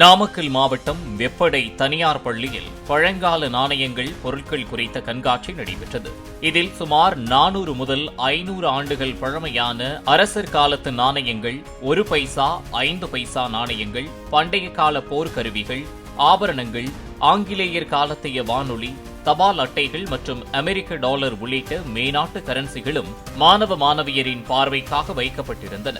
நாமக்கல் மாவட்டம் வெப்படை தனியார் பள்ளியில் பழங்கால நாணயங்கள் பொருட்கள் குறித்த கண்காட்சி நடைபெற்றது. இதில் சுமார் நானூறு முதல் ஐநூறு ஆண்டுகள் பழமையான அரசர் காலத்து நாணயங்கள் ஒரு பைசா ஐந்து பைசா நாணயங்கள் பண்டைய கால போர்க்கருவிகள் ஆபரணங்கள் ஆங்கிலேயர் காலத்தைய வானொலி தபால் அட்டைகள் மற்றும் அமெரிக்க டாலர் உள்ளிட்ட மேநாட்டு கரன்சிகளும் மாணவ மாணவியரின் பார்வைக்காக வைக்கப்பட்டிருந்தன.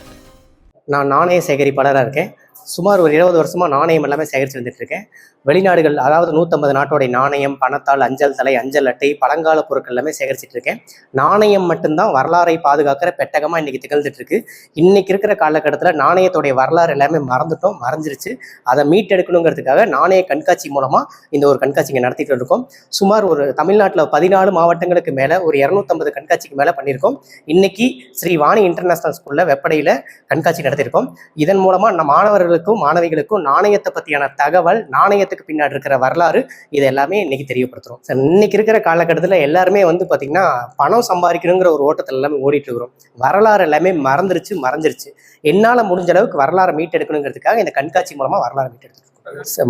நான் நாணய சேகரிப்பாளராக இருக்கேன். சுமார் ஒரு இருபது வருஷமாக நாணயம் எல்லாமே சேகரித்து வந்துட்டு இருக்கேன். வெளிநாடுகள் அதாவது நூற்றம்பது நாட்டோடைய நாணயம் பணத்தால் அஞ்சல் தலை அஞ்சல் அட்டை பழங்கால பொருட்கள் எல்லாமே சேகரிச்சுட்டு இருக்கேன். நாணயம் மட்டும்தான் வரலாறை பாதுகாக்கிற பெட்டகமாக இன்றைக்கி திகழ்ந்துட்டு இருக்கு. இன்னைக்கு இருக்கிற காலகட்டத்தில் நாணயத்தோடைய வரலாறு எல்லாமே மறந்துட்டோம் மறைஞ்சிருச்சு. அதை மீட்டெடுக்கணுங்கிறதுக்காக நாணய கண்காட்சி மூலமாக இந்த ஒரு கண்காட்சிங்க நடத்திட்டு இருக்கோம். சுமார் ஒரு தமிழ்நாட்டில் பதினாலு மாவட்டங்களுக்கு மேலே ஒரு இரநூத்தம்பது கண்காட்சிக்கு மேலே பண்ணியிருக்கோம். இன்னைக்கு ஸ்ரீ வாணி இன்டர்நேஷனல் ஸ்கூலில் வெப்படையில் கண்காட்சி நடத்தியிருக்கோம். இதன் மூலமாக நம்ம மாணவர்களுக்கும் மாணவிகளுக்கும் நாணயத்தை பற்றியான தகவல் நாணயத்துக்கு பின்னாடி இருக்கிற வரலாறு இது எல்லாமே இன்னைக்கு தெரியப்படுத்துறோம். சார் இன்னைக்கு இருக்கிற காலகட்டத்தில் எல்லாருமே வந்து பார்த்தீங்கன்னா பணம் சம்பாதிக்கணுங்கிற ஒரு ஓட்டத்தில் எல்லாமே ஓடிட்டு இருக்கிறோம். வரலாறு எல்லாமே மறந்துருச்சு மறைஞ்சிருச்சு. என்னால் முடிஞ்ச அளவுக்கு வரலாறு மீட்டெடுக்கணுங்கிறதுக்காக இந்த கண்காட்சி மூலமாக வரலாறு மீட்டெடுத்துருக்கோம்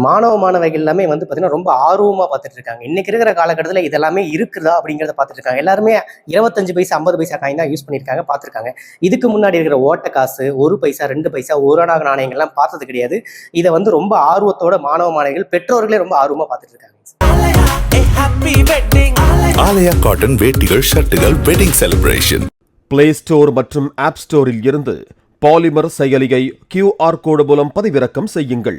மாணவ மாணவிகள் எல்லாமே வந்து பார்த்தீங்கன்னா ரொம்ப ஆர்வமாக பார்த்துட்டு இருக்காங்க இன்னைக்கு இருக்கிற காலகட்டத்தில் இதெல்லாமே இருக்குதா அப்படிங்கிறத பார்த்துட்டு இருக்காங்க எல்லாருமே இருபத்தஞ்சு பைசா ஐம்பது பைசா காயின் தான் யூஸ் பண்ணியிருக்காங்க பார்த்துருக்காங்க இதுக்கு முன்னாடி இருக்கிற ஓட்ட காசு ஒரு பைசா ரெண்டு பைசா ஒரு அனாக நாணயங்கள்லாம் பார்த்தது கிடையாது. இதை வந்து ரொம்ப ஆர்வத்தோட மாணவ மாணவிகள் பெற்றோர்களே ரொம்ப ஆர்வமாக பார்த்துட்டு இருக்காங்க ஆலயா காட்டன் வேட்டிகள் ஷர்ட்டுகள் வெட்டிங் செலிப்ரேஷன் பிளே ஸ்டோர் மற்றும் ஆப் ஸ்டோரில் இருந்து பாலிமர் செயலியை கியூஆர் கோடு மூலம் பதிவிறக்கம் செய்யுங்கள்.